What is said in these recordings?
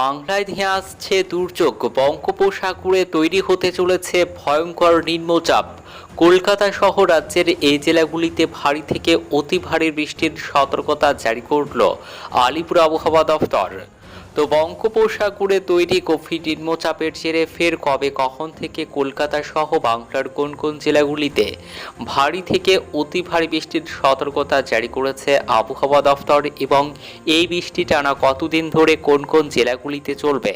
বাংলায় ধেয়ে আসছে দুর্যোগ, বঙ্গোপসাগরে তৈরি হতে চলেছে ভয়ঙ্কর নিম্নচাপ। কলকাতা সহ রাজ্যের এই জেলাগুলিতে ভারী থেকে অতি ভারী বৃষ্টির সতর্কতা জারি করল আলিপুর আবহাওয়া দফতর তো বঙ্গোপসাগরে তৈরি গভীর নিম্নচাপের জেরে ফের কবে কখন থেকে কলকাতা সহ বাংলার কোন কোন জেলাগুলিতে ভারী থেকে অতি ভারী বৃষ্টির সতর্কতা জারি করেছে আবহাওয়া দফতর এবং এই বৃষ্টি টানা কতদিন ধরে কোন কোন জেলাগুলিতে চলবে?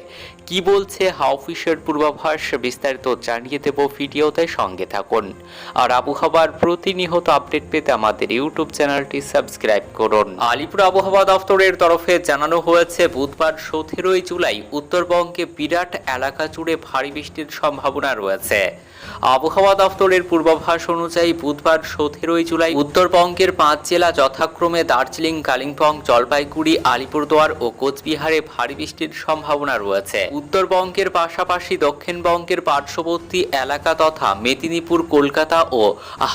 কি বলছে হাওফিসের পূর্বাভাস? বিস্তারিত জানিয়ে দেব ভিডিওতে সঙ্গে থাকুন। আর আবহাওয়ার প্রতিনিয়ত আপডেট পেতে আমাদের ইউটিউব চ্যানেলটি সাবস্ক্রাইব করুন। আলিপুর আবহাওয়া দফতরের তরফে জানানো হয়েছে, বুধবার সতেরোই জুলাই উত্তরবঙ্গে বিরাট এলাকা জুড়ে ভারী বৃষ্টির সম্ভাবনা রয়েছে। আবহাওয়া দফতরের পূর্বাভাস অনুযায়ী বুধবার সতেরোই জুলাই উত্তরবঙ্গের পাঁচ জেলা যথাক্রমে দার্জিলিং, কালিম্পং, জলপাইগুড়ি, আলিপুরদুয়ার ও কোচবিহারে ভারী বৃষ্টির সম্ভাবনা রয়েছে। উত্তরবঙ্গের পাশাপাশি দক্ষিণবঙ্গের পার্শ্ববর্তী এলাকা তথা মেদিনীপুর, কলকাতা ও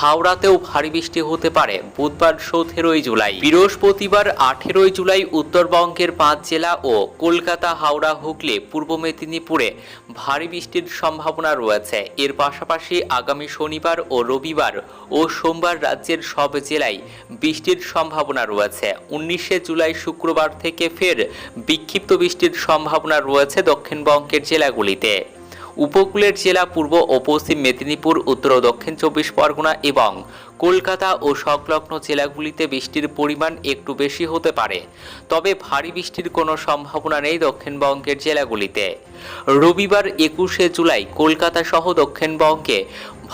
হাওড়াতেও ভারী বৃষ্টি হতে পারে বুধবার সতেরোই জুলাই। বৃহস্পতিবার আঠেরোই জুলাই উত্তরবঙ্গের পাঁচ জেলা ও কলকাতা, হাওড়া, হুগলি, পূর্ব মেদিনীপুরে ভারী বৃষ্টির সম্ভাবনা রয়েছে। এর পাশাপাশি আগামী শনিবার ও রবিবার ও সোমবার রাজ্যের সব জেলায় বৃষ্টির সম্ভাবনা রয়েছে। উনিশে জুলাই শুক্রবার থেকে ফের বিক্ষিপ্ত বৃষ্টির সম্ভাবনা রয়েছে দক্ষিণবঙ্গের জেলাগুলিতে। উপকূলের জেলা পূর্ব ও পশ্চিম মেদিনীপুর, উত্তর ও দক্ষিণ চব্বিশ পরগনা এবং কলকাতা ও সংলগ্ন জেলাগুলিতে বৃষ্টির পরিমাণ একটু বেশি হতে পারে, তবে ভারী বৃষ্টির কোনো সম্ভাবনা নেই দক্ষিণবঙ্গের জেলাগুলিতে। রবিবার একুশে জুলাই কলকাতা সহ দক্ষিণবঙ্গে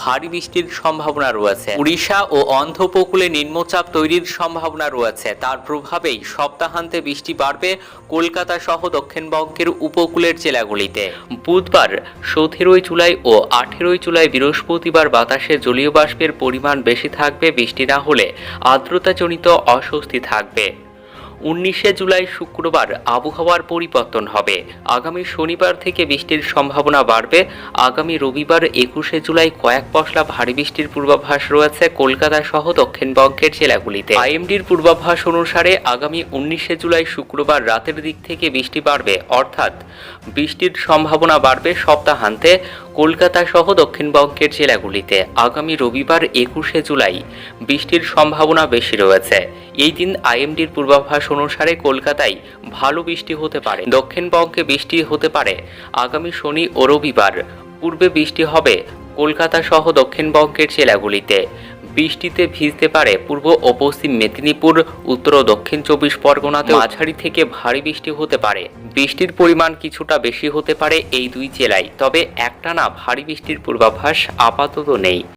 ভারী বৃষ্টির সম্ভাবনা রয়েছে। উড়িষ্যা ও অন্ধ্র উপকূলে নিম্নচাপ তৈরির সম্ভাবনা রয়েছে। তার প্রভাবেই সপ্তাহান্তে বৃষ্টি বাড়বে কলকাতা সহ দক্ষিণবঙ্গের উপকূলের জেলাগুলিতে। বুধবার সতেরোই জুলাই ও আঠেরোই জুলাই বৃহস্পতিবার বাতাসে জলীয় বাষ্পের পরিমাণ বেশি থাকবে বৃষ্টি না হলে আর্দ্রতাজনিত অস্বস্তি থাকবে। উনিশে জুলাই শুক্রবার আবহাওয়ার পরিবর্তন হবে। আগামী শনিবার থেকে বৃষ্টির সম্ভাবনা বাড়বে। আগামী রবিবার একুশে জুলাই কয়েক পশলা ভারী বৃষ্টির পূর্বাভাস রয়েছে কলকাতা সহ দক্ষিণবঙ্গের জেলাগুলিতে। আইএমডির পূর্বাভাস অনুসারে আগামী উনিশে জুলাই শুক্রবার রাতের দিক থেকে বৃষ্টি বাড়বে, অর্থাৎ বৃষ্টির সম্ভাবনা বাড়বে সপ্তাহান্তে কলকাতা সহ দক্ষিণবঙ্গের জেলাগুলিতে। আগামী রবিবার একুশে জুলাই বৃষ্টির সম্ভাবনা বেশি রয়েছে। এই দিন আইএমডির পূর্বাভাস অনুসারে কলকাতায় ভালো বৃষ্টি হতে পারে। দক্ষিণবঙ্গে বৃষ্টি হতে পারে। আগামী শনি ও রবিবার। পূর্বে বৃষ্টি হবে কলকাতা সহ দক্ষিণবঙ্গের জেলাগুলিতে। বৃষ্টিতে ভিজতে পারে পূর্ব ও পশ্চিম মেদিনীপুর, উত্তর ও দক্ষিণ চব্বিশ পরগনাতে মাঝারি থেকে ভারী বৃষ্টি হতে পারে। বৃষ্টির পরিমাণ কিছুটা বেশি হতে পারে এই দুই জেলায়। তবে একটানা ভারী বৃষ্টির পূর্বাভাস আপাতত নেই।